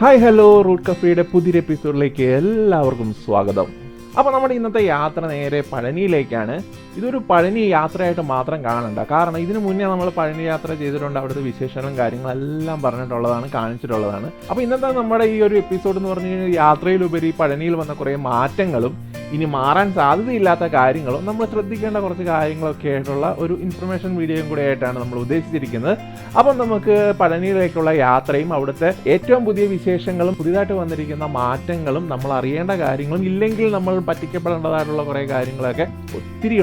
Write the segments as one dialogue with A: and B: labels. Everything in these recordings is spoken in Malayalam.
A: ഹായ് ഹലോ റൂട്ട് കഫേയുടെ പുതിയൊരു എപ്പിസോഡിലേക്ക് എല്ലാവർക്കും സ്വാഗതം. അപ്പോൾ നമ്മുടെ ഇന്നത്തെ യാത്ര നേരെ പഴനിയിലേക്കാണ്. ഇതൊരു പഴനി യാത്രയായിട്ട് മാത്രം കാണണ്ട. കാരണം ഇതിനു മുന്നേ നമ്മൾ പഴനി യാത്ര ചെയ്തിട്ടുണ്ട് അവിടുത്തെ വിശേഷങ്ങളും കാര്യങ്ങളെല്ലാം പറഞ്ഞിട്ടുള്ളതാണ് കാണിച്ചിട്ടുള്ളതാണ്. അപ്പോൾ ഇന്നത്തെ നമ്മുടെ ഈ ഒരു എപ്പിസോഡ് എന്ന് പറഞ്ഞു കഴിഞ്ഞാൽ യാത്രയിലുപരി പഴനിയിൽ വന്ന കുറേ മാറ്റങ്ങളും ഇനി മാറാൻ സാധ്യതയില്ലാത്ത കാര്യങ്ങളും നമ്മൾ ശ്രദ്ധിക്കേണ്ട കുറച്ച് കാര്യങ്ങളൊക്കെ ആയിട്ടുള്ള ഒരു ഇൻഫർമേഷൻ വീഡിയോയും കൂടെ ആയിട്ടാണ് നമ്മൾ ഉദ്ദേശിച്ചിരിക്കുന്നത്. അപ്പം നമുക്ക് പഴനിയിലേക്കുള്ള യാത്രയും അവിടുത്തെ ഏറ്റവും പുതിയ വിശേഷങ്ങളും പുതിയതായിട്ട് വന്നിരിക്കുന്ന മാറ്റങ്ങളും നമ്മൾ അറിയേണ്ട കാര്യങ്ങളും ഇല്ലെങ്കിൽ നമ്മൾ പറ്റിക്കപ്പെടേണ്ടതായിട്ടുള്ള കുറേ കാര്യങ്ങളൊക്കെ ഒത്തിരി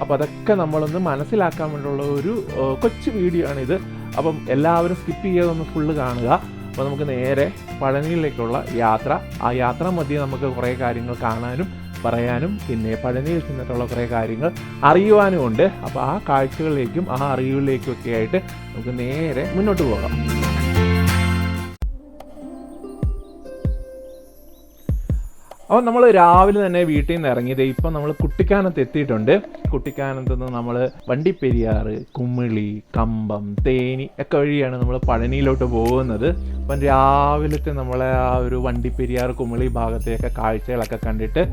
A: അപ്പോൾ അതൊക്കെ നമ്മളൊന്ന് മനസ്സിലാക്കാൻ വേണ്ടിയുള്ള ഒരു കൊച്ചു വീഡിയോ ആണിത്. അപ്പം എല്ലാവരും സ്കിപ്പ് ചെയ്യാതൊന്ന് ഫുള്ള് കാണുക. അപ്പോൾ നമുക്ക് നേരെ പഴനിയിലേക്കുള്ള യാത്ര. ആ യാത്ര മധ്യേ നമുക്ക് കുറേ കാര്യങ്ങൾ കാണാനും പറയാനും പിന്നെ പഴനിയിൽ ചെന്നിട്ടുള്ള കുറേ കാര്യങ്ങൾ അറിയുവാനും ഉണ്ട്. അപ്പോൾ ആ കാഴ്ചകളിലേക്കും ആ അറിവിലേക്കും ഒക്കെ ആയിട്ട് നമുക്ക് നേരെ മുന്നോട്ട് പോകാം. അപ്പോൾ നമ്മൾ രാവിലെ തന്നെ വീട്ടിൽ നിന്ന് ഇറങ്ങിയത് ഇപ്പം നമ്മൾ കുട്ടിക്കാനത്ത് എത്തിയിട്ടുണ്ട്. കുട്ടിക്കാനത്ത് നിന്ന് നമ്മൾ വണ്ടിപ്പെരിയാറ് കുമിളി കമ്പം തേനി ഒക്കെ വഴിയാണ് നമ്മൾ പഴനിയിലോട്ട് പോകുന്നത്. അപ്പം രാവിലത്തെ നമ്മളെ ആ ഒരു വണ്ടിപ്പെരിയാർ കുമിളി ഭാഗത്തെയൊക്കെ കാഴ്ചകളൊക്കെ കണ്ടിട്ട്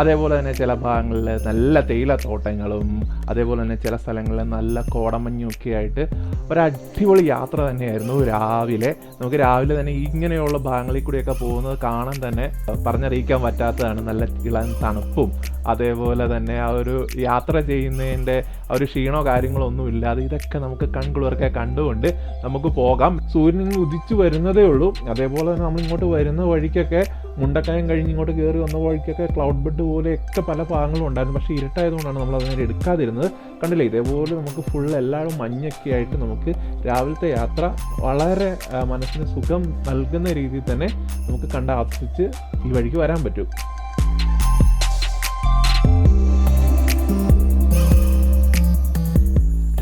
A: അതേപോലെ തന്നെ ചില ഭാഗങ്ങളിൽ നല്ല തേയിലത്തോട്ടങ്ങളും അതേപോലെ തന്നെ ചില സ്ഥലങ്ങളിൽ നല്ല കോടമഞ്ഞൊക്കെ ആയിട്ട് ഒരു അടിപൊളി യാത്ര തന്നെയായിരുന്നു രാവിലെ. നമുക്ക് രാവിലെ തന്നെ ഇങ്ങനെയുള്ള ഭാഗങ്ങളിൽ കൂടിയൊക്കെ പോകുന്നത് കാണാൻ തന്നെ പറഞ്ഞറിയിക്കാൻ പറ്റാത്തതാണ് നല്ല ഇളം തണുപ്പും അതേപോലെ തന്നെ ആ ഒരു യാത്ര ചെയ്യുന്നതിന്റെ ആ ഒരു ക്ഷീണോ കാര്യങ്ങളോ ഒന്നും ഇല്ലാതെ ഇതൊക്കെ നമുക്ക് കൺകുളിർക്കെ കണ്ടുകൊണ്ട് നമുക്ക് പോകാം. സൂര്യൻ ഉദിച്ചു വരുന്നതേ ഉള്ളൂ. അതേപോലെ തന്നെ നമ്മൾ ഇങ്ങോട്ട് വരുന്ന വഴിക്കൊക്കെ മുണ്ടക്കയം കഴിഞ്ഞ് ഇങ്ങോട്ട് കയറി വന്ന വഴിക്കൊക്കെ ക്ലൗഡ് ബെഡ് പോലെയൊക്കെ പല ഭാഗങ്ങളും ഉണ്ടായിരുന്നു. പക്ഷേ ഇരുട്ടായതുകൊണ്ടാണ് നമ്മൾ അതിനെ എടുക്കാതിരുന്നത്. കണ്ടില്ലേ? ഇതേപോലെ നമുക്ക് ഫുൾ എല്ലാവരും മഞ്ഞൊക്കെ ആയിട്ട് നമുക്ക് രാവിലത്തെ യാത്ര വളരെ മനസ്സിന് സുഖം നൽകുന്ന രീതിയിൽ തന്നെ നമുക്ക് കണ്ട് ആസ്വദിച്ച് ഈ വഴിക്ക് വരാൻ പറ്റും.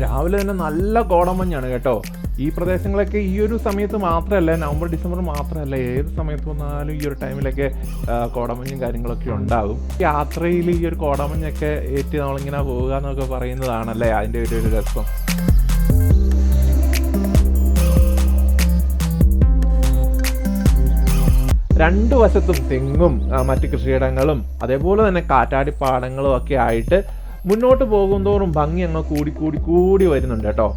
A: രാവിലെ തന്നെ നല്ല കോടമഞ്ഞാണ് കേട്ടോ. ഈ പ്രദേശങ്ങളൊക്കെ ഈ ഒരു സമയത്ത് മാത്രമല്ല നവംബർ ഡിസംബർ മാത്രമല്ല ഏത് സമയത്ത് വന്നാലും ഈ ഒരു ടൈമിലൊക്കെ കോടമഞ്ഞും കാര്യങ്ങളൊക്കെ ഉണ്ടാകും. യാത്രയിൽ ഈ ഒരു കോടമഞ്ഞൊക്കെ ഏറ്റി നമ്മളിങ്ങനെ പോവുക എന്നൊക്കെ പറയുന്നതാണല്ലേ അതിന്റെ ഒരു ഒരു രസം. രണ്ട് വശത്തും തെങ്ങും മറ്റ് കൃഷിയിടങ്ങളും അതേപോലെ തന്നെ കാറ്റാടിപ്പാടങ്ങളും ഒക്കെ ആയിട്ട് മുന്നോട്ട് പോകുന്തോറും ഭംഗി അങ്ങ് കൂടി കൂടി കൂടി വരുന്നുണ്ട് കേട്ടോ.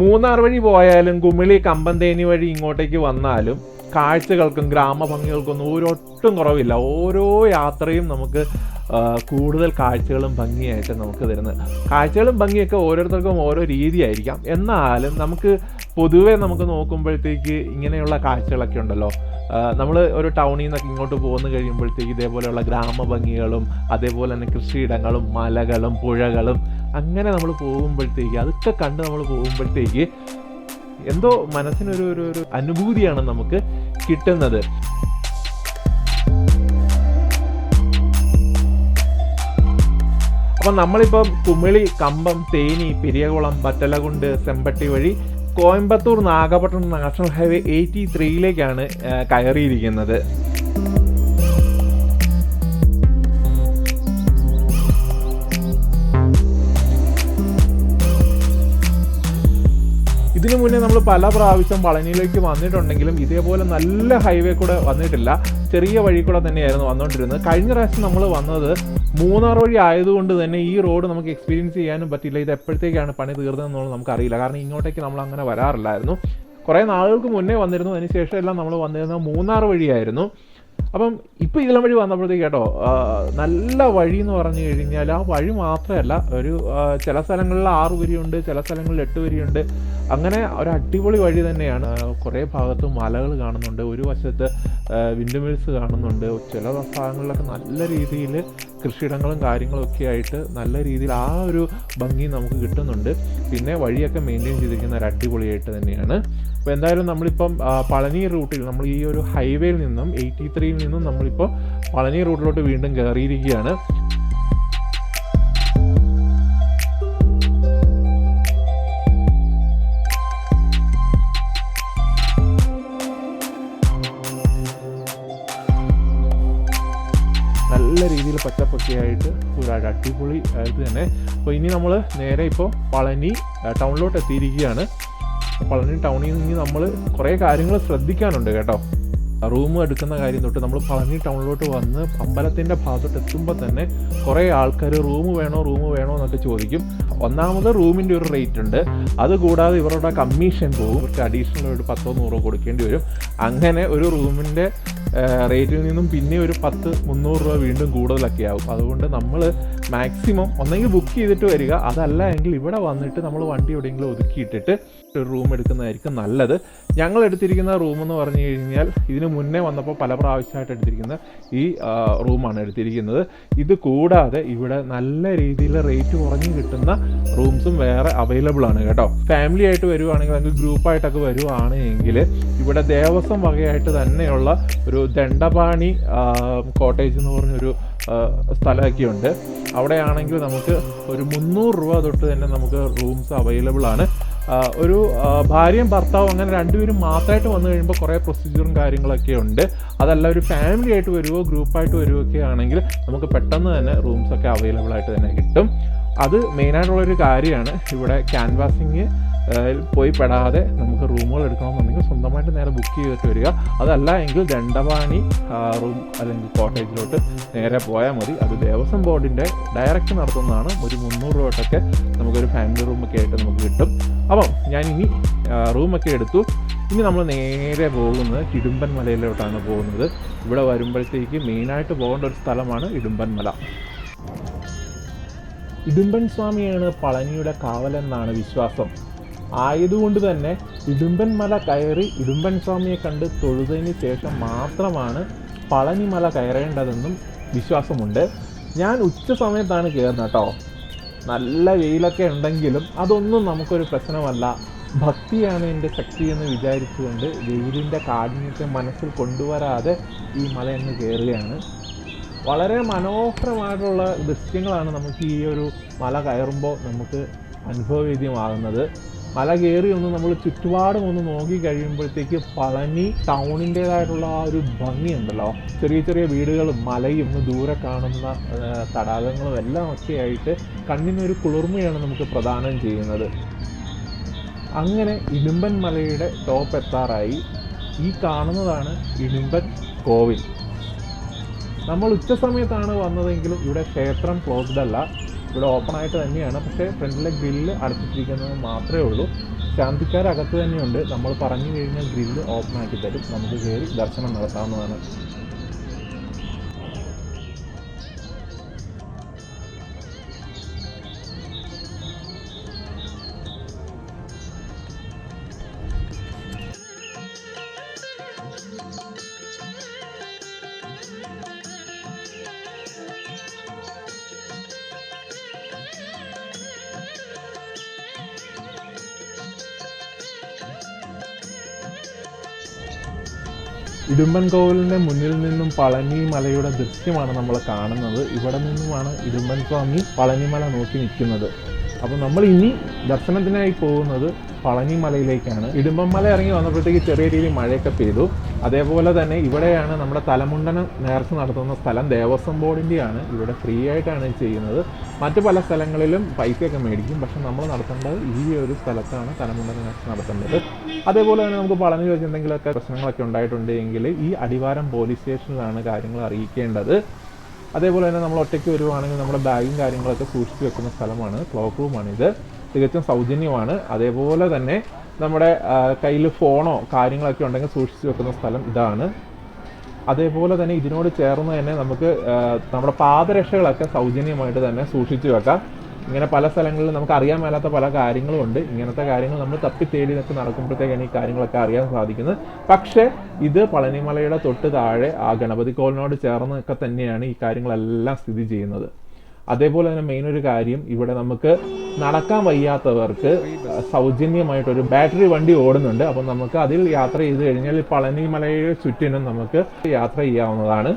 A: മൂന്നാർ വഴി പോയാലും കുമിളി കമ്പന്തേനി വഴി ഇങ്ങോട്ടേക്ക് വന്നാലും കാഴ്ചകൾക്കും ഗ്രാമഭംഗികൾക്കൊന്നും ഒരൊട്ടും കുറവില്ല. ഓരോ യാത്രയും നമുക്ക് കൂടുതൽ കാഴ്ചകളും ഭംഗിയായിട്ട് നമുക്ക് തരുന്നത്. കാഴ്ചകളും ഭംഗിയൊക്കെ ഓരോരുത്തർക്കും ഓരോ രീതിയായിരിക്കാം. എന്നാലും നമുക്ക് പൊതുവേ നമുക്ക് നോക്കുമ്പോഴത്തേക്ക് ഇങ്ങനെയുള്ള കാഴ്ചകളൊക്കെ ഉണ്ടല്ലോ. നമ്മൾ ഒരു ടൗണിൽ നിന്നൊക്കെ ഇങ്ങോട്ട് പോകുന്നു കഴിയുമ്പോഴത്തേക്ക് ഇതേപോലെയുള്ള ഗ്രാമഭംഗികളും അതേപോലെ തന്നെ കൃഷിയിടങ്ങളും മലകളും പുഴകളും അങ്ങനെ നമ്മൾ പോകുമ്പോഴത്തേക്ക് അതൊക്കെ കണ്ട് നമ്മൾ പോകുമ്പോഴത്തേക്ക് എന്തോ മനസ്സിനൊരു ഒരു ഒരു അനുഭൂതിയാണ് നമുക്ക് കിട്ടുന്നത്. അപ്പം നമ്മളിപ്പം കുമിളി കമ്പം തേനി പെരിയകുളം ബറ്റലകുണ്ട് സെമ്പട്ടി വഴി Coimbatore Nagapattinam national highway eighty ത്രീയിലേക്കാണ് കയറിയിരിക്കുന്നത്. ഇതിനു മുന്നേ നമ്മൾ പല പ്രാവശ്യം പളനിയിലേക്ക് വന്നിട്ടുണ്ടെങ്കിലും ഇതേപോലെ നല്ല ഹൈവേ കൂടെ വന്നിട്ടില്ല. ചെറിയ വഴി കൂടെ തന്നെയായിരുന്നു വന്നുകൊണ്ടിരുന്നത് കഴിഞ്ഞ പ്രാവശ്യം നമ്മൾ വന്നത് മൂന്നാർ വഴി ആയതുകൊണ്ട് തന്നെ ഈ റോഡ് നമുക്ക് എക്സ്പീരിയൻസ് ചെയ്യാനും പറ്റില്ല. ഇത് എപ്പോഴത്തേക്കാണ് പണി തീർന്നതെന്നുള്ളത് നമുക്കറിയില്ല. കാരണം ഇങ്ങോട്ടേക്ക് നമ്മൾ അങ്ങനെ വരാറില്ലായിരുന്നു. കുറേ നാളുകൾക്ക് മുന്നേ വന്നിരുന്നു. അതിന് ശേഷം എല്ലാം നമ്മൾ വന്നിരുന്നത് മൂന്നാർ വഴിയായിരുന്നു. അപ്പം ഇപ്പം ഇതിലം വഴി വന്നപ്പോഴത്തേക്ക് കേട്ടോ നല്ല വഴി എന്ന് പറഞ്ഞു കഴിഞ്ഞാൽ ആ വഴി മാത്രമല്ല ഒരു ചില സ്ഥലങ്ങളിൽ ആറ് വരിയുണ്ട് ചില സ്ഥലങ്ങളിൽ എട്ട് വരിയുണ്ട്. അങ്ങനെ ഒരു അടിപൊളി വഴി തന്നെയാണ്. കുറേ ഭാഗത്ത് മലകൾ കാണുന്നുണ്ട് ഒരു വശത്ത് വിൻഡ് മിൽസ് കാണുന്നുണ്ട്. ചില ഭാഗങ്ങളിലൊക്കെ നല്ല രീതിയിൽ കൃഷിയിടങ്ങളും കാര്യങ്ങളും ഒക്കെ ആയിട്ട് നല്ല രീതിയിൽ ആ ഒരു ഭംഗി നമുക്ക് കിട്ടുന്നുണ്ട്. പിന്നെ വഴിയൊക്കെ മെയിന്റെയിൻ ചെയ്തിരിക്കുന്ന ഒരു അടിപൊളിയായിട്ട് തന്നെയാണ്. അപ്പോൾ എന്തായാലും നമ്മളിപ്പം പളനി റൂട്ടിൽ നമ്മൾ ഈ ഒരു ഹൈവേയിൽ നിന്നും എയ്റ്റി ത്രീയിൽ നിന്നും നമ്മളിപ്പോൾ പളനി റോഡിലോട്ട് വീണ്ടും കയറിയിരിക്കുകയാണ്. നല്ല രീതിയിൽ പച്ചപ്പൊക്കെ ആയിട്ട് ഒരു അടിപൊളി ആയിട്ട് തന്നെ. അപ്പോൾ ഇനി നമ്മൾ നേരെ ഇപ്പോൾ പളനി ടൗണിലോട്ട് എത്തിയിരിക്കുകയാണ്. പളനി ടൗണിൽ നിന്ന് നമ്മൾ കുറേ കാര്യങ്ങൾ ശ്രദ്ധിക്കാനുണ്ട് കേട്ടോ. റൂം എടുക്കുന്ന കാര്യം തൊട്ട് നമ്മൾ പളനി ടൗണിലോട്ട് വന്ന് അമ്പലത്തിന്റെ ഭാഗത്തോട്ട് എത്തുമ്പോൾ തന്നെ കുറേ ആൾക്കാർ റൂം വേണോ റൂം വേണോ എന്നൊക്കെ ചോദിക്കും. ഒന്നാമത് റൂമിന്റെ ഒരു റേറ്റ് ഉണ്ട്. അതുകൂടാതെ ഇവരുടെ കമ്മീഷൻ പോകും ഇവർക്ക് അഡീഷണൽ ഒരു പത്തോ നൂറോ കൊടുക്കേണ്ടി വരും. അങ്ങനെ ഒരു റൂമിന്റെ റേറ്റിൽ നിന്നും പിന്നെ ഒരു പത്ത് മുന്നൂറ് രൂപ വീണ്ടും കൂടുതലൊക്കെ ആവും. അതുകൊണ്ട് നമ്മൾ മാക്സിമം ഒന്നെങ്കിൽ ബുക്ക് ചെയ്തിട്ട് വരിക. അതല്ല എങ്കിൽ ഇവിടെ വന്നിട്ട് നമ്മൾ വണ്ടി എവിടെയെങ്കിലും ഒതുക്കിയിട്ടിട്ട് ഒരു റൂം എടുക്കുന്നതായിരിക്കും നല്ലത്. ഞങ്ങൾ എടുത്തിരിക്കുന്ന റൂം എന്ന് പറഞ്ഞു കഴിഞ്ഞാൽ ഇതിന് മുന്നേ വന്നപ്പോൾ പല പ്രാവശ്യമായിട്ട് എടുത്തിരിക്കുന്ന ഈ റൂമാണ് എടുത്തിരിക്കുന്നത്. ഇത് കൂടാതെ ഇവിടെ നല്ല രീതിയിൽ റേറ്റ് കുറഞ്ഞ് കിട്ടുന്ന റൂംസും വേറെ അവൈലബിൾ ആണ് കേട്ടോ. ഫാമിലി ആയിട്ട് വരുവാണെങ്കിൽ അല്ലെങ്കിൽ ഗ്രൂപ്പായിട്ടൊക്കെ വരുവാണെങ്കിൽ ഇവിടെ ദേവസ്വം വകയായിട്ട് തന്നെയുള്ള ഒരു ദണ്ഡപാണി കോട്ടേജ് എന്ന് പറഞ്ഞൊരു സ്ഥലമൊക്കെയുണ്ട് അവിടെയാണെങ്കിൽ നമുക്ക് ഒരു മുന്നൂറ് രൂപ തൊട്ട് തന്നെ നമുക്ക് റൂംസ് അവൈലബിൾ ആണ്. ഒരു ഭാര്യയും ഭർത്താവും അങ്ങനെ രണ്ടുപേരും മാത്രമായിട്ട് വന്നു കഴിയുമ്പോൾ കുറേ പ്രൊസീജിയറും കാര്യങ്ങളൊക്കെ ഉണ്ട്. അതല്ല ഒരു ഫാമിലി ആയിട്ട് വരുമോ ഗ്രൂപ്പായിട്ട് വരുവോ ഒക്കെ ആണെങ്കിൽ നമുക്ക് പെട്ടെന്ന് തന്നെ റൂംസൊക്കെ അവൈലബിൾ ആയിട്ട് തന്നെ കിട്ടും. അത് മെയിനായിട്ടുള്ളൊരു കാര്യമാണ്. ഇവിടെ ക്യാൻവാസിങ് പോയി പെടാതെ നമുക്ക് റൂമുകൾ എടുക്കണമെന്നുണ്ടെങ്കിൽ സ്വന്തമായിട്ട് നേരെ ബുക്ക് ചെയ്തിട്ട് വരിക. അതല്ല എങ്കിൽ ദണ്ഡവാണി റൂം അല്ലെങ്കിൽ കോട്ടേജിലോട്ട് നേരെ പോയാൽ മതി. അത് ദേവസ്വം ബോർഡിന്റെ ഡയറക്റ്റ് നടത്തുന്നതാണ്. ഒരു മുന്നൂറ് രൂപ തൊട്ടൊക്കെ നമുക്കൊരു ഫാമിലി റൂമൊക്കെ ആയിട്ട് നമുക്ക് കിട്ടും. അപ്പം ഞാൻ ഇനി റൂമൊക്കെ എടുത്തു. ഇനി നമ്മൾ നേരെ പോകുന്നത് ഇടുമ്പൻ മലയിലോട്ടാണ് പോകുന്നത്. ഇവിടെ വരുമ്പോഴത്തേക്ക് മെയിനായിട്ട് പോകേണ്ട ഒരു സ്ഥലമാണ് ഇടുമ്പൻ മല. ഇടുമ്പൻ സ്വാമിയാണ് പളനിയുടെ കാവലെന്നാണ് വിശ്വാസം. ആയതുകൊണ്ട് തന്നെ ഇടുമ്പൻ മല കയറി ഇടുമ്പൻ സ്വാമിയെ കണ്ട് തൊഴുതതിന് ശേഷം മാത്രമാണ് പളനിമല കയറേണ്ടതെന്നും വിശ്വാസമുണ്ട്. ഞാൻ ഉച്ച സമയത്താണ് കയറുന്നത് കേട്ടോ. നല്ല വെയിലൊക്കെ ഉണ്ടെങ്കിലും അതൊന്നും നമുക്കൊരു പ്രശ്നമല്ല. ഭക്തിയാണ് എന്റെ ശക്തി എന്ന് വിചാരിച്ചുകൊണ്ട് വെയിലിന്റെ കാഠിന്യത്തെ മനസ്സിൽ കൊണ്ടുവരാതെ ഈ മല എന്ന് കയറുകയാണ്. വളരെ മനോഹരമായിട്ടുള്ള ദൃശ്യങ്ങളാണ് നമുക്ക് ഈ ഒരു മല കയറുമ്പോൾ നമുക്ക് അനുഭവവേദ്യമാകുന്നത്. മല കയറി ഒന്ന് നമ്മൾ ചുറ്റുപാടും ഒന്ന് നോക്കി കഴിയുമ്പോഴത്തേക്ക് പളനി ടൗണിന്റേതായിട്ടുള്ള ആ ഒരു ഭംഗിയുണ്ടല്ലോ ചെറിയ ചെറിയ വീടുകളും മലയും ദൂരെ കാണുന്ന തടാകങ്ങളും എല്ലാം ഒക്കെ ആയിട്ട് കണ്ണിനൊരു കുളിർമയാണ് നമുക്ക് പ്രദാനം ചെയ്യുന്നത്. അങ്ങനെ ഇടുമ്പൻ മലയുടെ ടോപ്പ് എത്താറായി. ഈ കാണുന്നതാണ് ഇടുമ്പൻ കോവിൽ. നമ്മൾ ഉച്ച സമയത്താണ് വന്നതെങ്കിലും ഇവിടെ ക്ഷേത്രം ക്ലോസ്ഡ് അല്ല. ഇവിടെ ഓപ്പൺ ആയിട്ട് തന്നെയാണ്. പക്ഷേ ഫ്രണ്ടിലെ ഗ്രില്ല് അടച്ചിട്ടിരിക്കുന്നത് മാത്രമേ ഉള്ളൂ. ശാന്തിക്കാരകത്ത് തന്നെയുണ്ട്. നമ്മൾ പറഞ്ഞു കഴിഞ്ഞാൽ ഗ്രില്ല് ഓപ്പൺ ആക്കി തരും. നമുക്ക് കയറി ദർശനം നടത്താവുന്നതാണ്. ഇടുമ്പൻ കോവിലിന്റെ മുന്നിൽ നിന്നും പളനി മലയുടെ ദൃശ്യമാണ് നമ്മൾ കാണുന്നത്. ഇവിടെ നിന്നുമാണ് ഇടുമ്പൻ സ്വാമി പളനിമല നോക്കി നിൽക്കുന്നത്. അപ്പോൾ നമ്മൾ ഇനി ദർശനത്തിനായി പോകുന്നത് പളനി മലയിലേക്കാണ് ഇടുമ്പൻ മല ഇറങ്ങി വന്നപ്പോഴത്തേക്ക് ചെറിയ രീതിയിൽ മഴയൊക്കെ പെയ്തു. അതേപോലെ തന്നെ ഇവിടെയാണ് നമ്മുടെ തലമുണ്ടനം നേർച്ച നടത്തുന്ന സ്ഥലം. ദേവസ്വം ബോർഡിന്റെയാണ് ഇവിടെ ഫ്രീ ആയിട്ടാണ് ചെയ്യുന്നത്. മറ്റു പല സ്ഥലങ്ങളിലും പൈസയൊക്കെ മേടിക്കും. പക്ഷെ നമ്മൾ നടത്തേണ്ടത് ഈ ഒരു സ്ഥലത്താണ് തലമുണ്ടനം നേർച്ച നടത്തേണ്ടത്. അതേപോലെ തന്നെ നമുക്ക് പളനി വെച്ച് എന്തെങ്കിലുമൊക്കെ പ്രശ്നങ്ങളൊക്കെ ഉണ്ടായിട്ടുണ്ടെങ്കിൽ ഈ അടിവാരം പോലീസ് സ്റ്റേഷനിലാണ് കാര്യങ്ങൾ അറിയിക്കേണ്ടത്. അതേപോലെ തന്നെ നമ്മൾ ഒറ്റയ്ക്ക് വരുവാണെങ്കിൽ നമ്മുടെ ബാഗും കാര്യങ്ങളൊക്കെ സൂക്ഷിച്ച് വെക്കുന്ന സ്ഥലമാണ്. ക്ലോക്ക് റൂമാണിത് തികച്ചും സൗജന്യമാണ്. അതേപോലെ തന്നെ നമ്മുടെ കയ്യിൽ ഫോണോ കാര്യങ്ങളൊക്കെ ഉണ്ടെങ്കിൽ സൂക്ഷിച്ചു വെക്കുന്ന സ്ഥലം ഇതാണ്. അതേപോലെ തന്നെ ഇതിനോട് ചേർന്ന് തന്നെ നമുക്ക് നമ്മുടെ പാദരക്ഷകളൊക്കെ സൗജന്യമായിട്ട് തന്നെ സൂക്ഷിച്ചു വെക്കാം. ഇങ്ങനെ പല സ്ഥലങ്ങളിൽ നമുക്ക് അറിയാൻ മേലാത്ത പല കാര്യങ്ങളും ഉണ്ട്. ഇങ്ങനത്തെ കാര്യങ്ങൾ നമ്മൾ തപ്പി തേടി നിന്നൊക്കെ നടക്കുമ്പോഴത്തേക്കാണ് ഈ കാര്യങ്ങളൊക്കെ അറിയാൻ സാധിക്കുന്നത്. പക്ഷേ ഇത് പളനിമലയുടെ തൊട്ട് താഴെ ആ ഗണപതി കോളിനോട് ചേർന്നൊക്കെ തന്നെയാണ് ഈ കാര്യങ്ങളെല്ലാം സ്ഥിതി ചെയ്യുന്നത്. അതേപോലെ തന്നെ മെയിൻ ഒരു കാര്യം ഇവിടെ നമുക്ക് നടക്കാൻ വയ്യാത്തവർക്ക് സൗജന്യമായിട്ടൊരു ബാറ്ററി വണ്ടി ഓടുന്നുണ്ട്. അപ്പം നമുക്ക് അതിൽ യാത്ര ചെയ്ത് കഴിഞ്ഞാൽ പളനിമലയുടെ ചുറ്റിനും നമുക്ക് യാത്ര ചെയ്യാവുന്നതാണ്.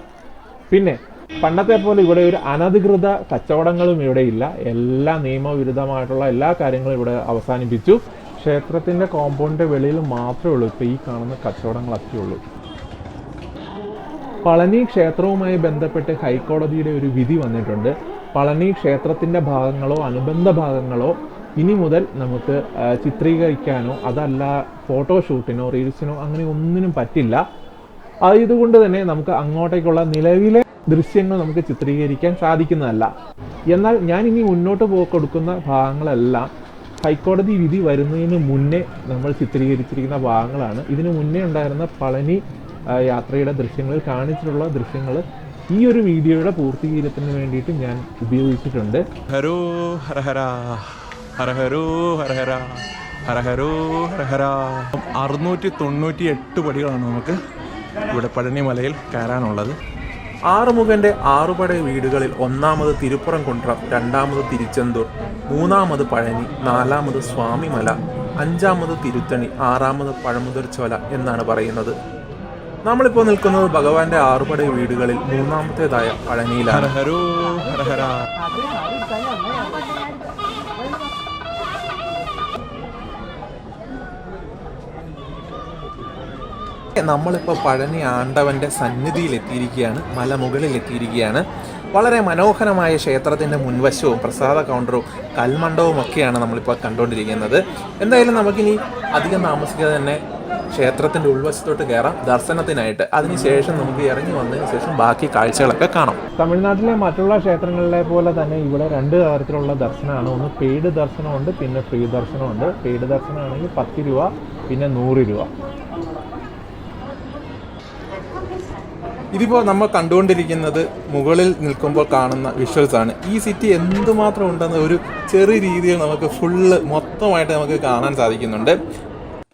A: പിന്നെ പണ്ടത്തെ പോലെ ഇവിടെ ഒരു അനധികൃത കച്ചവടങ്ങളും ഇവിടെ ഇല്ല. എല്ലാ നിയമവിരുദ്ധമായിട്ടുള്ള എല്ലാ കാര്യങ്ങളും ഇവിടെ അവസാനിപ്പിച്ചു. ക്ഷേത്രത്തിന്റെ കോമ്പൗണ്ടിന്റെ വെളിയിൽ മാത്രമേ ഉള്ളൂ. ഇപ്പോൾ ഈ കാണുന്ന കച്ചവടങ്ങളൊക്കെ ഉള്ളൂ. പളനി ക്ഷേത്രവുമായി ബന്ധപ്പെട്ട് ഹൈക്കോടതിയുടെ ഒരു വിധി വന്നിട്ടുണ്ട്. പളനി ക്ഷേത്രത്തിന്റെ ഭാഗങ്ങളോ അനുബന്ധ ഭാഗങ്ങളോ ഇനി മുതൽ നമുക്ക് ചിത്രീകരിക്കാനോ അതല്ല ഫോട്ടോഷൂട്ടിനോ റീൽസിനോ അങ്ങനെ ഒന്നിനും പറ്റില്ല.
B: അതുകൊണ്ട് തന്നെ നമുക്ക് അങ്ങോട്ടേക്കുള്ള നിലവിലെ ദൃശ്യങ്ങൾ നമുക്ക് ചിത്രീകരിക്കാൻ സാധിക്കുന്നതല്ല. എന്നാൽ ഞാൻ ഇനി മുന്നോട്ട് പോ കൊടുക്കുന്ന ഭാഗങ്ങളെല്ലാം ഹൈക്കോടതി വിധി വരുന്നതിന് മുന്നേ നമ്മൾ ചിത്രീകരിച്ചിരിക്കുന്ന ഭാഗങ്ങളാണ്. ഇതിനു മുന്നേ ഉണ്ടായിരുന്ന പളനി യാത്രയുടെ ദൃശ്യങ്ങളിൽ കാണിച്ചിട്ടുള്ള ദൃശ്യങ്ങൾ ഈ ഒരു വീഡിയോയുടെ പൂർത്തീകരണത്തിന് വേണ്ടിയിട്ട് ഞാൻ ഉപയോഗിച്ചിട്ടുണ്ട്.
C: ഹരോ ഹരഹര ഹരഹരോ ഹരഹര ഹരഹരോ ഹരഹര അറുന്നൂറ്റി തൊണ്ണൂറ്റി എട്ട് പടികളാണ് നമുക്ക് ഇവിടെ പഴനിമലയിൽ കയറാനുള്ളത്.
A: ആറുമുഖന്റെ ആറുപട വീടുകളിൽ ഒന്നാമത് തിരുപ്പുറം കുണ്ട്രം രണ്ടാമത് തിരുച്ചെന്തൂർ മൂന്നാമത് പഴനി നാലാമത് സ്വാമിമല അഞ്ചാമത് തിരുത്തണി ആറാമത് പഴമുതിർച്ചോല എന്നാണ് പറയുന്നത്. നമ്മളിപ്പോൾ നിൽക്കുന്നത് ഭഗവാന്റെ ആറുപട വീടുകളിൽ മൂന്നാമത്തേതായ പഴനിയിലാണ്
C: നമ്മളിപ്പോ
A: നമ്മളിപ്പോൾ പഴനി ആണ്ടവന്റെ സന്നിധിയിൽ എത്തിയിരിക്കുകയാണ് മലമുകളിൽ എത്തിയിരിക്കുകയാണ് വളരെ മനോഹരമായ ക്ഷേത്രത്തിന്റെ മുൻവശവും പ്രസാദ കൗണ്ടറും കൽമണ്ഡവും ഒക്കെയാണ് നമ്മളിപ്പോൾ കണ്ടുകൊണ്ടിരിക്കുന്നത്. എന്തായാലും നമുക്കിനി അധികം താമസിക്കാതെ തന്നെ ക്ഷേത്രത്തിന്റെ ഉൾവശത്തോട്ട് കയറാം ദർശനത്തിനായിട്ട്. അതിനുശേഷം നമുക്ക് ഇറങ്ങി വന്നതിന് ശേഷം ബാക്കി കാഴ്ചകളൊക്കെ കാണാം.
B: തമിഴ്നാട്ടിലെ മറ്റുള്ള ക്ഷേത്രങ്ങളിലെ പോലെ തന്നെ ഇവിടെ രണ്ട് തരത്തിലുള്ള ദർശനമാണ്. ഒന്ന് പെയ്ഡ് ദർശനമുണ്ട് പിന്നെ ഫ്രീ ദർശനമുണ്ട്. പെയ്ഡ് ദർശനമാണെങ്കിൽ പത്ത് രൂപ പിന്നെ നൂറ് രൂപ.
A: ഇതിപ്പോൾ നമ്മൾ കണ്ടുകൊണ്ടിരിക്കുന്നത് മുകളിൽ നിൽക്കുമ്പോൾ കാണുന്ന വിഷ്വൽസ് ആണ്. ഈ സിറ്റി എന്തുമാത്രം ഉണ്ടെന്ന് ഒരു ചെറിയ രീതിയിൽ നമുക്ക് ഫുള്ള് മൊത്തമായിട്ട് നമുക്ക് കാണാൻ സാധിക്കുന്നുണ്ട്.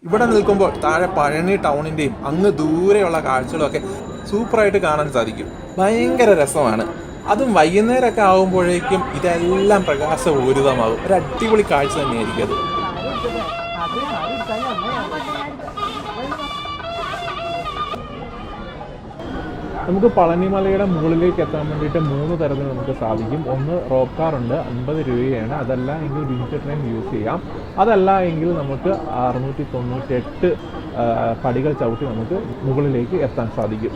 A: ഇവിടെ നിൽക്കുമ്പോൾ താഴെ പഴനി ടൗണിന്റെയും അങ്ങ് ദൂരെയുള്ള കാഴ്ചകളൊക്കെ സൂപ്പറായിട്ട് കാണാൻ സാധിക്കും. ഭയങ്കര രസമാണ്. അതും വൈകുന്നേരമൊക്കെ ആകുമ്പോഴേക്കും ഇതെല്ലാം പ്രകാശപൂരിതമാകും. ഒരു അടിപൊളി കാഴ്ച തന്നെയായിരിക്കും അത്.
B: നമുക്ക് പളനിമലയുടെ മുകളിലേക്ക് എത്താൻ വേണ്ടിയിട്ട് മൂന്ന് തരത്തിൽ നമുക്ക് സാധിക്കും. ഒന്ന് റോപ്പ് കാർ ഉണ്ട് അൻപത് രൂപയാണ്. അതല്ല എങ്കിൽ വിന്റർ ട്രെയിൻ യൂസ് ചെയ്യാം. അതല്ല എങ്കിൽ നമുക്ക് അറുന്നൂറ്റി തൊണ്ണൂറ്റി എട്ട് പടികൾ ചവിട്ടി നമുക്ക് മുകളിലേക്ക് എത്താൻ സാധിക്കും.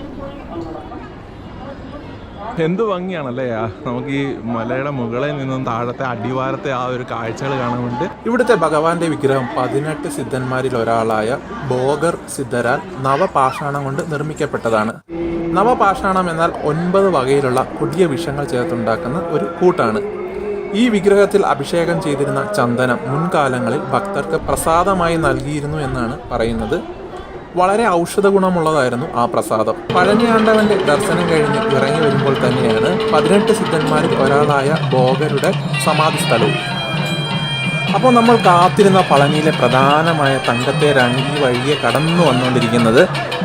C: എന്ത് ഭംഗിയാണല്ലേ? നമുക്ക് ഈ മലയുടെ മുകളിൽ നിന്നും താഴത്തെ അടിവാരത്തെ ആ ഒരു കാഴ്ചകൾ കാണാൻ വേണ്ടി.
A: ഇവിടുത്തെ ഭഗവാന്റെ വിഗ്രഹം പതിനെട്ട് സിദ്ധന്മാരിൽ ഒരാളായ ബോഗർ സിദ്ധരാൽ നവപാഷാണം കൊണ്ട് നിർമ്മിക്കപ്പെട്ടതാണ്. നവപാഷാണം എന്നാൽ ഒൻപത് വകയിലുള്ള പുതിയ വിഷങ്ങൾ ചേർത്തുണ്ടാക്കുന്ന ഒരു കൂട്ടാണ്. ഈ വിഗ്രഹത്തിൽ അഭിഷേകം ചെയ്തിരുന്ന ചന്ദനം മുൻകാലങ്ങളിൽ ഭക്തർക്ക് പ്രസാദമായി നൽകിയിരുന്നു എന്നാണ് പറയുന്നത്. വളരെ ഔഷധ ഗുണമുള്ളതായിരുന്നു ആ പ്രസാദം. പഴനിയാണ്ടവന്റെ ദർശനം കഴിഞ്ഞ് ഇറങ്ങി വരുമ്പോൾ തന്നെയാണ് പതിനെട്ട് സിദ്ധന്മാരിൽ ഒരാളായ ബോഗരുടെ സമാധി സ്ഥലവും അപ്പോൾ നമ്മൾ കാത്തിരുന്ന പളനിയിലെ പ്രധാനമായ തങ്കത്തേരാണ് ഈ വഴിയെ കടന്നു വന്നുകൊണ്ടിരിക്കുന്നത്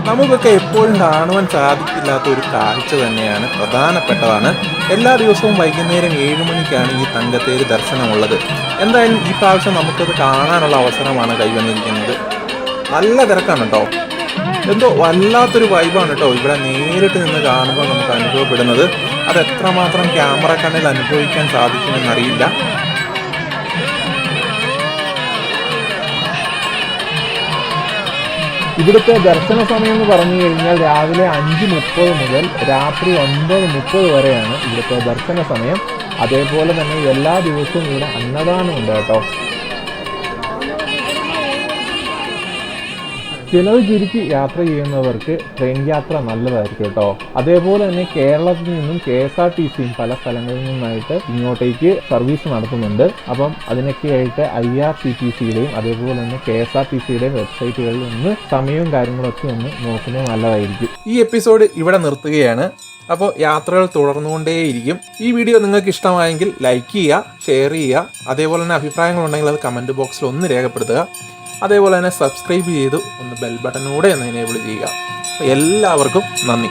A: നമുക്കൊക്കെ എപ്പോഴും കാണുവാൻ സാധിക്കില്ലാത്ത ഒരു കാഴ്ച തന്നെയാണ്. പ്രധാനപ്പെട്ടതാണ്. എല്ലാ ദിവസവും വൈകുന്നേരം ഏഴ് മണിക്കാണ് ഈ തങ്കത്തേര് ദർശനമുള്ളത്. എന്തായാലും ഈ പ്രാവശ്യം നമുക്കത് കാണാനുള്ള അവസരമാണ് കൈവന്നിരിക്കുന്നത്. നല്ല തിരക്കാണ് കേട്ടോ. എന്തോ വല്ലാത്തൊരു വൈബാണ് കേട്ടോ ഇവിടെ നേരിട്ട് നിന്ന് കാണുമ്പോൾ നമുക്ക് അനുഭവപ്പെടുന്നത്. അത് എത്രമാത്രം ക്യാമറ കണ്ണിൽ അനുഭവിക്കാൻ സാധിക്കുമെന്നറിയില്ല.
B: ഇവിടുത്തെ ദർശന സമയം എന്ന് പറഞ്ഞു കഴിഞ്ഞാൽ രാവിലെ അഞ്ച് മുപ്പത് മുതൽ രാത്രി ഒൻപത് മുപ്പത് വരെയാണ് ഇവിടുത്തെ ദർശന സമയം. അതേപോലെ തന്നെ എല്ലാ ദിവസവും ഇവിടെ അന്നദാനം ഉണ്ട് കേട്ടോ. ചിലവ് ചുരുക്കി യാത്ര ചെയ്യുന്നവർക്ക് ട്രെയിൻ യാത്ര നല്ലതായിരിക്കും കേട്ടോ. അതേപോലെ തന്നെ കേരളത്തിൽ നിന്നും കെ എസ് ആർ ടി സിയും പല സ്ഥലങ്ങളിൽ നിന്നായിട്ട് ഇങ്ങോട്ടേക്ക് സർവീസ് നടത്തുന്നുണ്ട്. അപ്പം അതിനൊക്കെയായിട്ട് ഐ ആർ സി ടി സിയുടെയും അതേപോലെ തന്നെ കെ എസ് ആർ ടി സിയുടെയും വെബ്സൈറ്റുകളിൽ നിന്ന് സമയവും കാര്യങ്ങളൊക്കെ ഒന്ന് നോക്കുന്നത് നല്ലതായിരിക്കും.
A: ഈ എപ്പിസോഡ് ഇവിടെ നിർത്തുകയാണ്. അപ്പോൾ യാത്രകൾ തുടർന്നുകൊണ്ടേയിരിക്കും. ഈ വീഡിയോ നിങ്ങൾക്ക് ഇഷ്ടമായെങ്കിൽ ലൈക്ക് ചെയ്യുക ഷെയർ ചെയ്യുക അതേപോലെ തന്നെ അഭിപ്രായങ്ങളുണ്ടെങ്കിൽ അത് കമന്റ് ബോക്സിൽ ഒന്ന് രേഖപ്പെടുത്തുക. അതേപോലെ തന്നെ സബ്സ്ക്രൈബ് ചെയ്ത് ഒന്ന് ബെൽ ബട്ടനൂടെ ഒന്ന് എനേബിൾ ചെയ്യുക. എല്ലാവർക്കും നന്ദി.